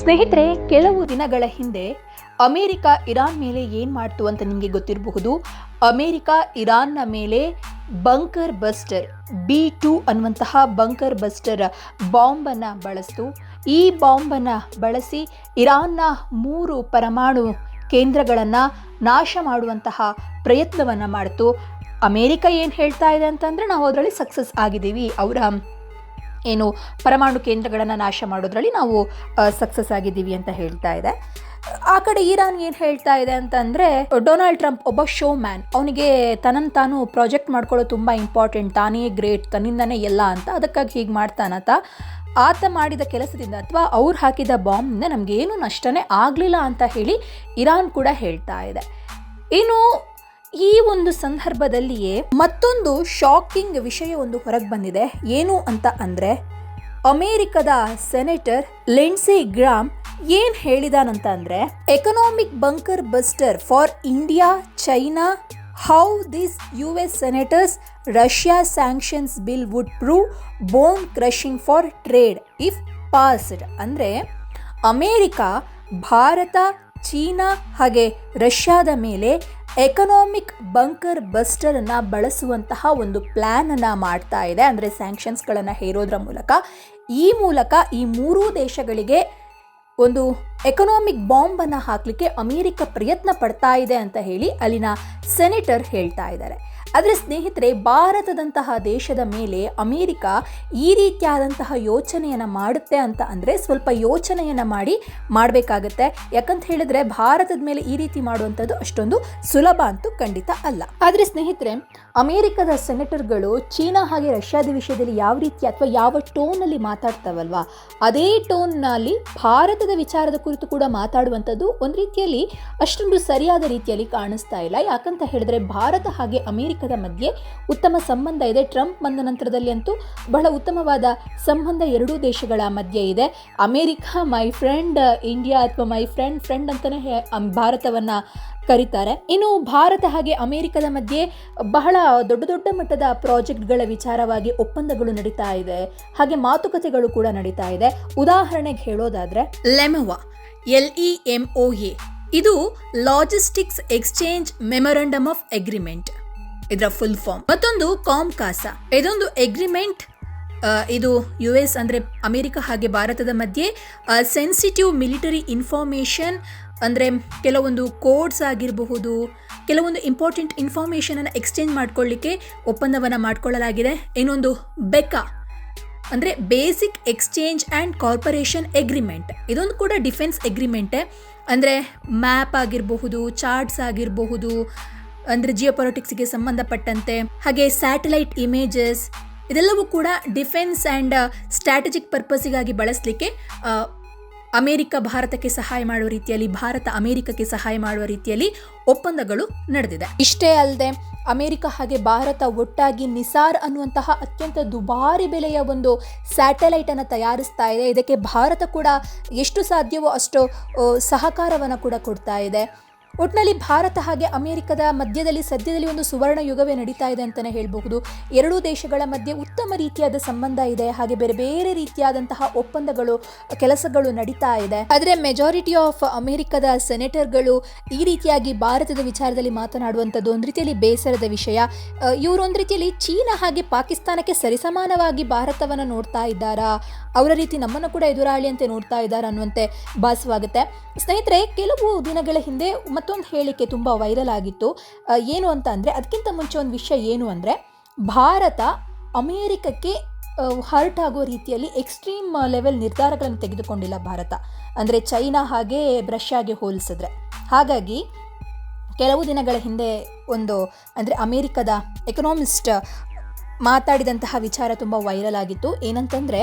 ಸ್ನೇಹಿತರೆ, ಕೆಲವು ದಿನಗಳ ಹಿಂದೆ ಅಮೇರಿಕ ಇರಾನ್ ಮೇಲೆ ಏನು ಮಾಡ್ತು ಅಂತ ನಿಮಗೆ ಗೊತ್ತಿರಬಹುದು? ಅಮೇರಿಕ ಇರಾನ್ನ ಮೇಲೆ ಬಂಕರ್ ಬಸ್ಟರ್, ಬಿ ಟು ಅನ್ನುವಂತಹ ಬಂಕರ್ ಬಸ್ಟರ್ ಬಾಂಬನ್ನು ಬಳಸ್ತು. ಈ ಬಾಂಬನ್ನು ಬಳಸಿ ಇರಾನ್ನ ಮೂರು ಪರಮಾಣು ಕೇಂದ್ರಗಳನ್ನು ನಾಶ ಮಾಡುವಂತಹ ಪ್ರಯತ್ನವನ್ನು ಮಾಡಿತು. ಅಮೇರಿಕ ಏನು ಹೇಳ್ತಾ ಇದೆ ಅಂತಂದರೆ, ನಾವು ಅದರಲ್ಲಿ ಸಕ್ಸಸ್ ಆಗಿದ್ದೀವಿ. ಅವರ ಏನು ಪರಮಾಣು ಕೇಂದ್ರಗಳನ್ನು ನಾಶ ಮಾಡೋದ್ರಲ್ಲಿ ನಾವು ಸಕ್ಸಸ್ ಆಗಿದ್ದೀವಿ ಅಂತ ಹೇಳ್ತಾ ಇದೆ. ಆ ಕಡೆ ಇರಾನ್ ಏನು ಹೇಳ್ತಾ ಇದೆ ಅಂತಂದರೆ, ಡೊನಾಲ್ಡ್ ಟ್ರಂಪ್ ಒಬ್ಬ ಶೋ ಮ್ಯಾನ್ ಅವನಿಗೆ ತನ್ನನ್ನು ತಾನು ಪ್ರಾಜೆಕ್ಟ್ ಮಾಡ್ಕೊಳ್ಳೋದು ತುಂಬ ಇಂಪಾರ್ಟೆಂಟ್, ತಾನೇ ಗ್ರೇಟ್, ತನ್ನಿಂದನೇ ಎಲ್ಲ ಅಂತ ಅದಕ್ಕಾಗಿ ಹೀಗೆ ಮಾಡ್ತಾನಂತ. ಆತ ಮಾಡಿದ ಕೆಲಸದಿಂದ ಅಥವಾ ಅವ್ರು ಹಾಕಿದ ಬಾಂಬ್ನಿಂದ ನಮಗೇನು ನಷ್ಟನೇ ಆಗಲಿಲ್ಲ ಅಂತ ಹೇಳಿ ಇರಾನ್ ಕೂಡ ಹೇಳ್ತಾ ಇದೆ. ಇನ್ನು ಈ ಒಂದು ಸಂದರ್ಭದಲ್ಲಿಯೇ ಮತ್ತೊಂದು ಶಾಕಿಂಗ್ ವಿಷಯ ಒಂದು ಹೊರಗೆ ಬಂದಿದೆ. ಏನು ಅಂತ ಅಂದರೆ, ಅಮೇರಿಕದ ಸೆನೆಟರ್ ಲೆನ್ಸಿ ಗ್ರಾಮ್ ಏನ್ ಹೇಳಿದಾನಂತ ಅಂದ್ರೆ economic bunker buster for India China how this U S senators Russia sanctions bill would prove bone crushing for trade if passed ಅಂದರೆ, ಅಮೇರಿಕ, ಭಾರತ, ಚೀನಾ ಹಾಗೆ ರಷ್ಯಾದ ಮೇಲೆ ಎಕನಾಮಿಕ್ ಬಂಕರ್ ಬಸ್ಟರನ್ನು ಬಳಸುವಂತಹ ಒಂದು ಪ್ಲ್ಯಾನನ್ನು ಮಾಡ್ತಾ ಇದೆ. ಅಂದರೆ ಸ್ಯಾಂಕ್ಷನ್ಸ್ಗಳನ್ನು ಹೇರೋದ್ರ ಮೂಲಕ. ಈ ಮೂಲಕ ಈ ಮೂರೂ ದೇಶಗಳಿಗೆ ಒಂದು ಎಕನಾಮಿಕ್ ಬಾಂಬನ್ನು ಹಾಕಲಿಕ್ಕೆ ಅಮೇರಿಕ ಪ್ರಯತ್ನ ಪಡ್ತಾ ಇದೆ ಅಂತ ಹೇಳಿ ಅಲ್ಲಿನ ಸೆನೆಟರ್ ಹೇಳ್ತಾ ಇದ್ದಾರೆ. ಆದರೆ ಸ್ನೇಹಿತರೆ, ಭಾರತದಂತಹ ದೇಶದ ಮೇಲೆ ಅಮೇರಿಕ ಈ ರೀತಿಯಾದಂತಹ ಯೋಚನೆಯನ್ನು ಮಾಡುತ್ತೆ ಅಂತ ಅಂದರೆ ಸ್ವಲ್ಪ ಯೋಚನೆಯನ್ನು ಮಾಡಿ ಮಾಡಬೇಕಾಗತ್ತೆ. ಯಾಕಂತ ಹೇಳಿದ್ರೆ ಭಾರತದ ಮೇಲೆ ಈ ರೀತಿ ಮಾಡುವಂಥದ್ದು ಅಷ್ಟೊಂದು ಸುಲಭ ಅಂತೂ ಖಂಡಿತ ಅಲ್ಲ. ಆದರೆ ಸ್ನೇಹಿತರೆ, ಅಮೇರಿಕದ ಸೆನೆಟರ್ಗಳು ಚೀನಾ ಹಾಗೆ ರಷ್ಯಾದ ವಿಷಯದಲ್ಲಿ ಯಾವ ರೀತಿ ಅಥವಾ ಯಾವ ಟೋನಲ್ಲಿ ಮಾತಾಡ್ತಾವಲ್ವಾ, ಅದೇ ಟೋನ್ನಲ್ಲಿ ಭಾರತದ ವಿಚಾರದ ಕುರಿತು ಕೂಡ ಮಾತಾಡುವಂಥದ್ದು ಒಂದು ರೀತಿಯಲ್ಲಿ ಅಷ್ಟೊಂದು ಸರಿಯಾದ ರೀತಿಯಲ್ಲಿ ಕಾಣಿಸ್ತಾ ಇಲ್ಲ. ಯಾಕಂತ ಹೇಳಿದ್ರೆ ಭಾರತ ಹಾಗೆ ಅಮೇರಿಕದ ಮಧ್ಯೆ ಉತ್ತಮ ಸಂಬಂಧ ಇದೆ. ಟ್ರಂಪ್ ಬಂದ ನಂತರದಲ್ಲಿ ಅಂತೂ ಬಹಳ ಉತ್ತಮವಾದ ಸಂಬಂಧ ಎರಡೂ ದೇಶಗಳ ಮಧ್ಯೆ ಇದೆ. ಅಮೇರಿಕಾ, ಮೈ ಫ್ರೆಂಡ್, ಇಂಡಿಯಾ ಅಥವಾ ಮೈ ಫ್ರೆಂಡ್ ಫ್ರೆಂಡ್ ಅಂತಲೇ ಭಾರತವನ್ನು ಕರೀತಾರೆ. ಇನ್ನು ಭಾರತ ಹಾಗೆ ಅಮೆರಿಕದ ಮಧ್ಯೆ ಬಹಳ ದೊಡ್ಡ ದೊಡ್ಡ ಮಟ್ಟದ ಪ್ರಾಜೆಕ್ಟ್ಗಳ ವಿಚಾರವಾಗಿ ಒಪ್ಪಂದಗಳು ನಡೀತಾ ಇದೆ. ಹಾಗೆ ಮಾತುಕತೆಗಳು ಕೂಡ ನಡೀತಾ ಇದೆ. ಉದಾಹರಣೆಗೆ ಹೇಳೋದಾದ್ರೆ, LEMOA, L E M O A. ಇದು logistics exchange memorandum of agreement ಇದರ ಫುಲ್ ಫಾರ್ಮ್ ಮತ್ತೊಂದು ಕಾಮ್ಕಾಸ ಇದೊಂದು ಎಗ್ರಿಮೆಂಟ್ ಇದು ಯು ಎಸ್ ಅಂದರೆ ಅಮೆರಿಕ ಹಾಗೆ ಭಾರತದ ಮಧ್ಯೆ ಸೆನ್ಸಿಟಿವ್ ಮಿಲಿಟರಿ ಇನ್ಫಾರ್ಮೇಷನ್ ಅಂದರೆ ಕೆಲವೊಂದು ಕೋಡ್ಸ್ ಆಗಿರಬಹುದು, ಕೆಲವೊಂದು ಇಂಪಾರ್ಟೆಂಟ್ ಇನ್ಫಾರ್ಮೇಷನನ್ನು ಎಕ್ಸ್ಚೇಂಜ್ ಮಾಡ್ಕೊಳ್ಳಿಕ್ಕೆ ಒಪ್ಪಂದವನ್ನು ಮಾಡಿಕೊಳ್ಳಲಾಗಿದೆ. ಇನ್ನೊಂದು ಬೆಕಾ ಅಂದರೆ basic exchange and corporation agreement ಇದೊಂದು ಕೂಡ ಡಿಫೆನ್ಸ್ ಎಗ್ರಿಮೆಂಟೇ ಅಂದರೆ ಮ್ಯಾಪ್ ಆಗಿರಬಹುದು ಚಾರ್ಟ್ಸ್ ಆಗಿರಬಹುದು ಅಂದರೆ ಜಿಯೋಪೊಲಿಟಿಕ್ಸ್ಗೆ ಸಂಬಂಧಪಟ್ಟಂತೆ, ಹಾಗೆ ಸ್ಯಾಟಲೈಟ್ ಇಮೇಜಸ್ ಇದೆಲ್ಲವೂ ಕೂಡ ಡಿಫೆನ್ಸ್ ಆ್ಯಂಡ್ ಸ್ಟ್ರಾಟಜಿಕ್ ಪರ್ಪಸ್ಗಾಗಿ ಬಳಸಲಿಕ್ಕೆ ಅಮೇರಿಕ ಭಾರತಕ್ಕೆ ಸಹಾಯ ಮಾಡುವ ರೀತಿಯಲ್ಲಿ, ಭಾರತ ಅಮೇರಿಕಕ್ಕೆ ಸಹಾಯ ಮಾಡುವ ರೀತಿಯಲ್ಲಿ ಒಪ್ಪಂದಗಳು ನಡೆದಿದೆ. ಇಷ್ಟೇ ಅಲ್ಲದೆ, ಅಮೇರಿಕ ಹಾಗೆ ಭಾರತ ಒಟ್ಟಾಗಿ ನಿಸಾರ್ ಅನ್ನುವಂತಹ ಅತ್ಯಂತ ದುಬಾರಿ ಬೆಲೆಯ ಒಂದು ಸ್ಯಾಟಲೈಟ್ ಅನ್ನು ತಯಾರಿಸ್ತಾ ಇದೆ. ಇದಕ್ಕೆ ಭಾರತ ಕೂಡ ಎಷ್ಟು ಸಾಧ್ಯವೋ ಅಷ್ಟು ಸಹಕಾರವನ್ನು ಕೂಡ ಕೊಡ್ತಾ ಇದೆ. ಒಟ್ಟಿನಲ್ಲಿ ಭಾರತ ಹಾಗೆ ಅಮೆರಿಕದ ಮಧ್ಯದಲ್ಲಿ ಸದ್ಯದಲ್ಲಿ ಒಂದು ಸುವರ್ಣ ಯುಗವೇ ನಡೀತಾ ಇದೆ ಅಂತಲೇ ಹೇಳಬಹುದು. ಎರಡೂ ದೇಶಗಳ ಮಧ್ಯೆ ಉತ್ತಮ ರೀತಿಯಾದ ಸಂಬಂಧ ಇದೆ, ಹಾಗೆ ಬೇರೆ ಬೇರೆ ರೀತಿಯಾದಂತಹ ಒಪ್ಪಂದಗಳು, ಕೆಲಸಗಳು ನಡೀತಾ ಇದೆ. ಆದರೆ ಮೆಜಾರಿಟಿ ಆಫ್ ಅಮೆರಿಕದ ಸೆನೆಟರ್ಗಳು ಈ ರೀತಿಯಾಗಿ ಭಾರತದ ವಿಚಾರದಲ್ಲಿ ಮಾತನಾಡುವಂಥದ್ದು ಒಂದು ರೀತಿಯಲ್ಲಿ ಬೇಸರದ ವಿಷಯ. ಇವರು ಒಂದು ರೀತಿಯಲ್ಲಿ ಚೀನಾ ಹಾಗೆ ಪಾಕಿಸ್ತಾನಕ್ಕೆ ಸರಿಸಮಾನವಾಗಿ ಭಾರತವನ್ನು ನೋಡ್ತಾ ಇದ್ದಾರಾ? ಅವರ ರೀತಿ ನಮ್ಮನ್ನು ಕೂಡ ಎದುರಾಳಿಯಂತೆ ನೋಡ್ತಾ ಇದ್ದಾರಾ ಅನ್ನುವಂತೆ ಭಾಸವಾಗುತ್ತೆ. ಸ್ನೇಹಿತರೆ, ಕೆಲವು ದಿನಗಳ ಹಿಂದೆ ಮತ್ತೊಂದು ಹೇಳಿಕೆ ತುಂಬ ವೈರಲ್ ಆಗಿತ್ತು. ಏನು ಅಂತ ಅಂದರೆ, ಅದಕ್ಕಿಂತ ಮುಂಚೆ ಒಂದು ವಿಷಯ ಏನು ಅಂದರೆ, ಭಾರತ ಅಮೇರಿಕಕ್ಕೆ ಹರ್ಟ್ ಆಗೋ ರೀತಿಯಲ್ಲಿ ಎಕ್ಸ್ಟ್ರೀಮ್ ಲೆವೆಲ್ ನಿರ್ಧಾರಗಳನ್ನು ತೆಗೆದುಕೊಂಡಿಲ್ಲ ಭಾರತ. ಅಂದರೆ ಚೈನಾ ಹಾಗೆ ಆಗಿ ಹೋಲಿಸಿದ್ರೆ. ಹಾಗಾಗಿ, ಕೆಲವು ದಿನಗಳ ಹಿಂದೆ ಒಂದು, ಅಂದರೆ ಅಮೇರಿಕದ ಎಕನಾಮಿಸ್ಟ್ ಮಾತಾಡಿದಂತಹ ವಿಚಾರ ತುಂಬ ವೈರಲ್ ಆಗಿತ್ತು. ಏನಂತಂದರೆ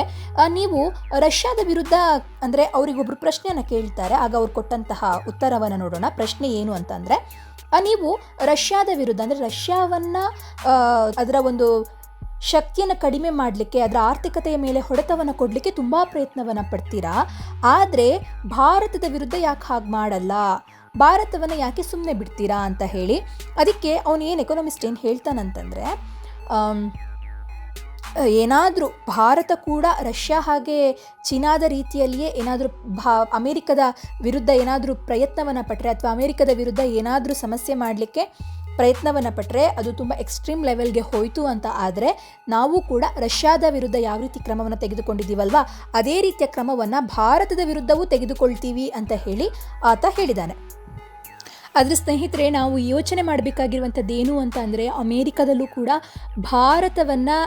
ನೀವು ರಷ್ಯಾದ ವಿರುದ್ಧ, ಅಂದರೆ ಅವರಿಗೊಬ್ಬರು ಪ್ರಶ್ನೆಯನ್ನು ಕೇಳ್ತಾರೆ, ಆಗ ಅವ್ರು ಕೊಟ್ಟಂತಹ ಉತ್ತರವನ್ನು ನೋಡೋಣ. ಪ್ರಶ್ನೆ ಏನು ಅಂತಂದರೆ ನೀವು ರಷ್ಯಾದ ವಿರುದ್ಧ, ಅಂದರೆ ರಷ್ಯಾವನ್ನು ಅದರ ಒಂದು ಶಕ್ತಿಯನ್ನು ಕಡಿಮೆ ಮಾಡಲಿಕ್ಕೆ, ಅದರ ಆರ್ಥಿಕತೆಯ ಮೇಲೆ ಹೊಡೆತವನ್ನು ಕೊಡಲಿಕ್ಕೆ ತುಂಬ ಪ್ರಯತ್ನವನ್ನು ಪಡ್ತೀರಾ? ಆದರೆ ಭಾರತದ ವಿರುದ್ಧ ಯಾಕೆ ಹಾಗೆ ಮಾಡಲ್ಲ? ಭಾರತವನ್ನು ಯಾಕೆ ಸುಮ್ಮನೆ ಬಿಡ್ತೀರಾ ಅಂತ ಹೇಳಿ, ಅದಕ್ಕೆ ಅವನು ಏನು ಎಕನಾಮಿಸ್ಟ್ ಏನು ಹೇಳ್ತಾನಂತಂದರೆ ಏನಾದರೂ ಭಾರತ ಕೂಡ ರಷ್ಯಾ ಹಾಗೆ ಚೀನಾದ ರೀತಿಯಲ್ಲಿಯೇ ಏನಾದರೂ ಭಾ, ಅಮೇರಿಕದ ವಿರುದ್ಧ ಏನಾದರೂ ಪ್ರಯತ್ನವನ್ನು ಪಟ್ಟರೆ ಅಥವಾ ಅಮೇರಿಕದ ವಿರುದ್ಧ ಏನಾದರೂ ಸಮಸ್ಯೆ ಮಾಡಲಿಕ್ಕೆ ಪ್ರಯತ್ನವನ್ನು ಪಟ್ಟರೆ ಅದು ತುಂಬ ಎಕ್ಸ್ಟ್ರೀಮ್ ಲೆವೆಲ್ಗೆ ಹೋಯಿತು ಅಂತ ಆದರೆ ನಾವು ಕೂಡ ರಷ್ಯಾದ ವಿರುದ್ಧ ಯಾವ ರೀತಿ ಕ್ರಮವನ್ನು ತೆಗೆದುಕೊಂಡಿದ್ದೀವಲ್ವಾ, ಅದೇ ರೀತಿಯ ಕ್ರಮವನ್ನು ಭಾರತದ ವಿರುದ್ಧವೂ ತೆಗೆದುಕೊಳ್ತೀವಿ ಅಂತ ಹೇಳಿ ಆತ ಹೇಳಿದ್ದಾನೆ. ಆದರೆ ಸ್ನೇಹಿತರೆ, ನಾವು ಯೋಚನೆ ಮಾಡಬೇಕಾಗಿರುವಂಥದ್ದು ಏನು ಅಂತ ಅಂದರೆ, ಅಮೇರಿಕದಲ್ಲೂ ಕೂಡ ಭಾರತವನ್ನು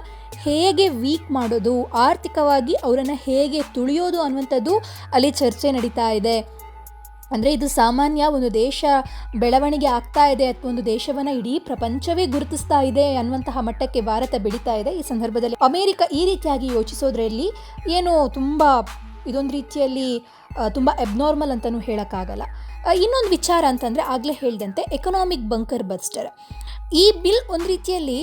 ಹೇಗೆ ವೀಕ್ ಮಾಡೋದು, ಆರ್ಥಿಕವಾಗಿ ಅವರನ್ನು ಹೇಗೆ ತುಳಿಯೋದು ಅನ್ನುವಂಥದ್ದು ಅಲ್ಲಿ ಚರ್ಚೆ ನಡೀತಾ ಇದೆ. ಅಂದರೆ ಇದು ಸಾಮಾನ್ಯ ಒಂದು ದೇಶ ಬೆಳವಣಿಗೆ ಆಗ್ತಾ ಇದೆ ಅಥವಾ ಒಂದು ದೇಶವನ್ನು ಇಡೀ ಪ್ರಪಂಚವೇ ಗುರುತಿಸ್ತಾ ಇದೆ ಅನ್ನುವಂತಹ ಮಟ್ಟಕ್ಕೆ ಭಾರತ ಬೆಳೀತಾ ಇದೆ ಈ ಸಂದರ್ಭದಲ್ಲಿ. ಅಮೇರಿಕ ಈ ರೀತಿಯಾಗಿ ಯೋಚಿಸೋದ್ರಲ್ಲಿ ಏನು ತುಂಬ ಇದೊಂದು ರೀತಿಯಲ್ಲಿ ತುಂಬ ಎಬ್ನಾರ್ಮಲ್ ಅಂತಲೂ ಹೇಳೋಕ್ಕಾಗಲ್ಲ. ಇನ್ನೊಂದು ವಿಚಾರ ಅಂತಂದರೆ ಆಗಲೇ ಹೇಳಿದಂತೆ ಎಕನಾಮಿಕ್ ಬಂಕರ್ ಬಸ್ಟರ್ ಈ ಬಿಲ್ ಒಂದು ರೀತಿಯಲ್ಲಿ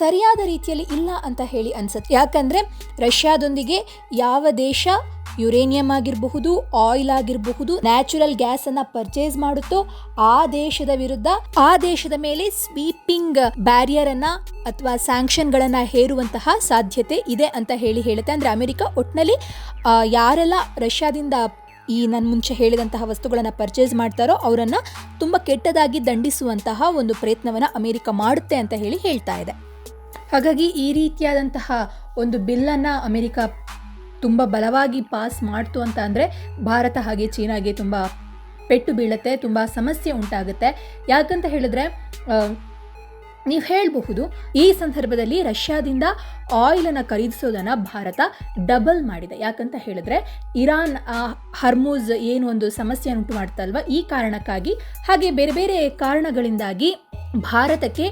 ಸರಿಯಾದ ರೀತಿಯಲ್ಲಿ ಇಲ್ಲ ಅಂತ ಹೇಳಿ ಅನ್ಸುತ್ತೆ. ಯಾಕಂದರೆ ರಷ್ಯಾದೊಂದಿಗೆ ಯಾವ ದೇಶ ಯುರೇನಿಯಂ ಆಗಿರಬಹುದು, ಆಯಿಲ್ ಆಗಿರಬಹುದು, ನ್ಯಾಚುರಲ್ ಗ್ಯಾಸ್ ಅನ್ನ ಪರ್ಚೇಸ್ ಮಾಡುತ್ತೋ ಆ ದೇಶದ ವಿರುದ್ಧ, ಆ ದೇಶದ ಮೇಲೆ ಸ್ವೀಪಿಂಗ್ ಬ್ಯಾರಿಯರ್ ಅನ್ನ ಅಥವಾ ಸ್ಯಾಂಕ್ಷನ್ಗಳನ್ನು ಹೇರುವಂತಹ ಸಾಧ್ಯತೆ ಇದೆ ಅಂತ ಹೇಳಿ ಹೇಳುತ್ತೆ. ಅಂದ್ರೆ ಅಮೆರಿಕ ಒಟ್ಟಿನಲ್ಲಿ ಯಾರೆಲ್ಲ ರಷ್ಯಾದಿಂದ ಈ ನಾನು ಮುಂಚೆ ಹೇಳಿದಂತಹ ವಸ್ತುಗಳನ್ನು ಪರ್ಚೇಸ್ ಮಾಡ್ತಾರೋ ಅವರನ್ನು ತುಂಬ ಕೆಟ್ಟದಾಗಿ ದಂಡಿಸುವಂತಹ ಒಂದು ಪ್ರಯತ್ನವನ್ನು ಅಮೆರಿಕ ಮಾಡುತ್ತೆ ಅಂತ ಹೇಳಿ ಹೇಳ್ತಾ ಇದೆ. ಹಾಗಾಗಿ ಈ ರೀತಿಯಾದಂತಹ ಒಂದು ಬಿಲ್ಲನ್ನು ಅಮೆರಿಕ ತುಂಬ ಬಲವಾಗಿ ಪಾಸ್ ಮಾಡ್ತು ಅಂತ ಅಂದರೆ ಭಾರತ ಹಾಗೆ ಚೀನಾಗೆ ತುಂಬ ಪೆಟ್ಟು ಬೀಳುತ್ತೆ, ತುಂಬ ಸಮಸ್ಯೆ ಉಂಟಾಗುತ್ತೆ. ಯಾಕಂತ ಹೇಳಿದ್ರೆ ನೀವು ಹೇಳಬಹುದು, ಈ ಸಂದರ್ಭದಲ್ಲಿ ರಷ್ಯಾದಿಂದ ಆಯಿಲನ್ನು ಖರೀದಿಸೋದನ್ನು ಭಾರತ ಡಬಲ್ ಮಾಡಿದೆ. ಯಾಕಂತ ಹೇಳಿದ್ರೆ, ಇರಾನ್ ಹರ್ಮೋಸ್ ಏನು ಒಂದು ಸಮಸ್ಯೆಯನ್ನು ಉಂಟು ಮಾಡ್ತಲ್ವ ಈ ಕಾರಣಕ್ಕಾಗಿ, ಹಾಗೆ ಬೇರೆ ಬೇರೆ ಕಾರಣಗಳಿಂದಾಗಿ ಭಾರತಕ್ಕೆ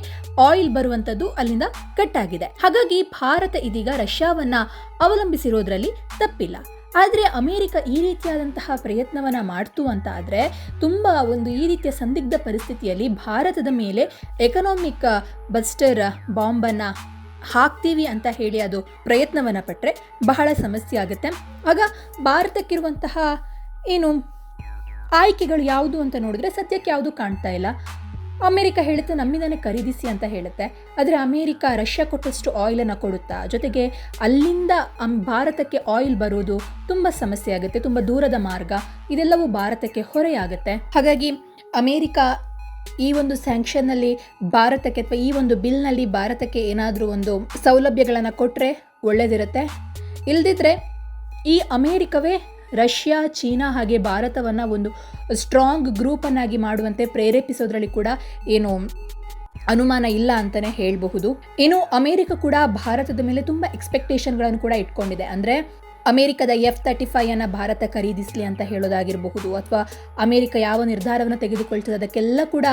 ಆಯಿಲ್ ಬರುವಂಥದ್ದು ಅಲ್ಲಿಂದ ಕಟ್ಟಾಗಿದೆ. ಹಾಗಾಗಿ ಭಾರತ ಇದೀಗ ರಷ್ಯಾವನ್ನ ಅವಲಂಬಿಸಿರೋದ್ರಲ್ಲಿ ತಪ್ಪಿಲ್ಲ. ಆದರೆ ಅಮೇರಿಕ ಈ ರೀತಿಯಾದಂತಹ ಪ್ರಯತ್ನವನ್ನು ಮಾಡ್ತು ಅಂತ ಆದರೆ ತುಂಬ ಒಂದು ಈ ರೀತಿಯ ಸಂದಿಗ್ಧ ಪರಿಸ್ಥಿತಿಯಲ್ಲಿ ಭಾರತದ ಮೇಲೆ ಎಕನಾಮಿಕ್ ಬಸ್ಟರ್ ಬಾಂಬನ್ನು ಹಾಕ್ತೀವಿ ಅಂತ ಹೇಳಿ ಅದು ಪ್ರಯತ್ನವನ್ನು ಪಟ್ಟರೆ ಬಹಳ ಸಮಸ್ಯೆ ಆಗುತ್ತೆ. ಆಗ ಭಾರತಕ್ಕಿರುವಂತಹ ಏನು ಆಯ್ಕೆಗಳು ಯಾವುದು ಅಂತ ನೋಡಿದ್ರೆ ಸದ್ಯಕ್ಕೆ ಯಾವುದು ಕಾಣ್ತಾ ಇಲ್ಲ. ಅಮೇರಿಕ ಹೇಳುತ್ತೆ ನಮ್ಮಿಂದನೇ ಖರೀದಿಸಿ ಅಂತ ಹೇಳುತ್ತೆ. ಆದರೆ ಅಮೇರಿಕ ರಷ್ಯಾ ಕೊಟ್ಟಷ್ಟು ಆಯಿಲನ್ನು ಕೊಡುತ್ತಾ? ಜೊತೆಗೆ ಅಲ್ಲಿಂದ ಭಾರತಕ್ಕೆ ಆಯಿಲ್ ಬರೋದು ತುಂಬ ಸಮಸ್ಯೆ ಆಗುತ್ತೆ, ತುಂಬ ದೂರದ ಮಾರ್ಗ. ಇದೆಲ್ಲವೂ ಭಾರತಕ್ಕೆ ಹೊರೆಯಾಗುತ್ತೆ. ಹಾಗಾಗಿ ಅಮೇರಿಕ ಈ ಒಂದು ಸ್ಯಾಂಕ್ಷನ್ನಲ್ಲಿ ಭಾರತಕ್ಕೆ ಅಥವಾ ಈ ಒಂದು ಬಿಲ್ನಲ್ಲಿ ಭಾರತಕ್ಕೆ ಏನಾದರೂ ಒಂದು ಸೌಲಭ್ಯಗಳನ್ನು ಕೊಟ್ಟರೆ ಒಳ್ಳೆಯದಿರುತ್ತೆ ಇಲ್ದಿದ್ರೆ ಈ ಅಮೇರಿಕವೇ ರಷ್ಯಾ, ಚೀನಾ ಹಾಗೆ ಭಾರತವನ್ನು ಒಂದು ಸ್ಟ್ರಾಂಗ್ ಗ್ರೂಪನ್ನಾಗಿ ಮಾಡುವಂತೆ ಪ್ರೇರೇಪಿಸೋದ್ರಲ್ಲಿ ಕೂಡ ಏನು ಅನುಮಾನ ಇಲ್ಲ ಅಂತಲೇ ಹೇಳಬಹುದು. ಇನ್ನು ಅಮೇರಿಕ ಕೂಡ ಭಾರತದ ಮೇಲೆ ತುಂಬ ಎಕ್ಸ್ಪೆಕ್ಟೇಷನ್ಗಳನ್ನು ಕೂಡ ಇಟ್ಕೊಂಡಿದೆ. ಅಂದರೆ ಅಮೆರಿಕದ ಎಫ್ ತರ್ಟಿ ಫೈವ್ ಅನ್ನು ಭಾರತ ಖರೀದಿಸಲಿ ಅಂತ ಹೇಳೋದಾಗಿರಬಹುದು, ಅಥವಾ ಅಮೆರಿಕ ಯಾವ ನಿರ್ಧಾರವನ್ನು ತೆಗೆದುಕೊಳ್ತದೆ ಅದಕ್ಕೆಲ್ಲ ಕೂಡ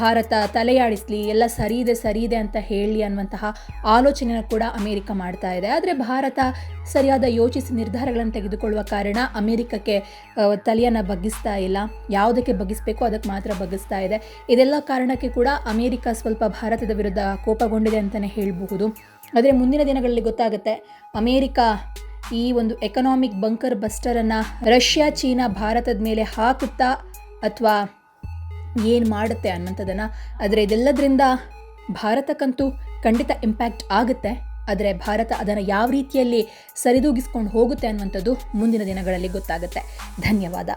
ಭಾರತ ತಲೆಯಾಡಿಸಲಿ, ಎಲ್ಲ ಸರಿ ಇದೆ ಸರಿ ಇದೆ ಅಂತ ಹೇಳಿ ಅನ್ನುವಂತಹ ಆಲೋಚನೆನ ಕೂಡ ಅಮೆರಿಕ ಮಾಡ್ತಾ ಇದೆ. ಆದರೆ ಭಾರತ ಸರಿಯಾದ ಯೋಚಿಸಿ ನಿರ್ಧಾರಗಳನ್ನು ತೆಗೆದುಕೊಳ್ಳುವ ಕಾರಣ ಅಮೆರಿಕಕ್ಕೆ ತಲೆಯನ್ನು ಬಗ್ಗಿಸ್ತಾ ಇಲ್ಲ. ಯಾವುದಕ್ಕೆ ಬಗ್ಗಿಸಬೇಕು ಅದಕ್ಕೆ ಮಾತ್ರ ಬಗ್ಗಿಸ್ತಾ ಇದೆ. ಇದೆಲ್ಲ ಕಾರಣಕ್ಕೆ ಕೂಡ ಅಮೆರಿಕ ಸ್ವಲ್ಪ ಭಾರತದ ವಿರುದ್ಧ ಕೋಪಗೊಂಡಿದೆ ಅಂತಲೇ ಹೇಳಬಹುದು. ಆದರೆ ಮುಂದಿನ ದಿನಗಳಲ್ಲಿ ಗೊತ್ತಾಗುತ್ತೆ, ಅಮೆರಿಕ ಈ ಒಂದು ಎಕನಾಮಿಕ್ ಬಂಕರ್ ಬಸ್ಟರನ್ನು ರಷ್ಯಾ, ಚೀನಾ, ಭಾರತದ ಮೇಲೆ ಹಾಕುತ್ತಾ ಅಥವಾ ಏನು ಮಾಡುತ್ತೆ ಅನ್ನೋಂಥದ್ದನ್ನು ಆದರೆ ಇದೆಲ್ಲದರಿಂದ ಭಾರತಕ್ಕಂತೂ ಖಂಡಿತ ಇಂಪ್ಯಾಕ್ಟ್ ಆಗುತ್ತೆ. ಆದರೆ ಭಾರತ ಅದನ್ನು ಯಾವ ರೀತಿಯಲ್ಲಿ ಸರಿದೂಗಿಸ್ಕೊಂಡು ಹೋಗುತ್ತೆ ಅನ್ನುವಂಥದ್ದು ಮುಂದಿನ ದಿನಗಳಲ್ಲಿ ಗೊತ್ತಾಗುತ್ತೆ. ಧನ್ಯವಾದ.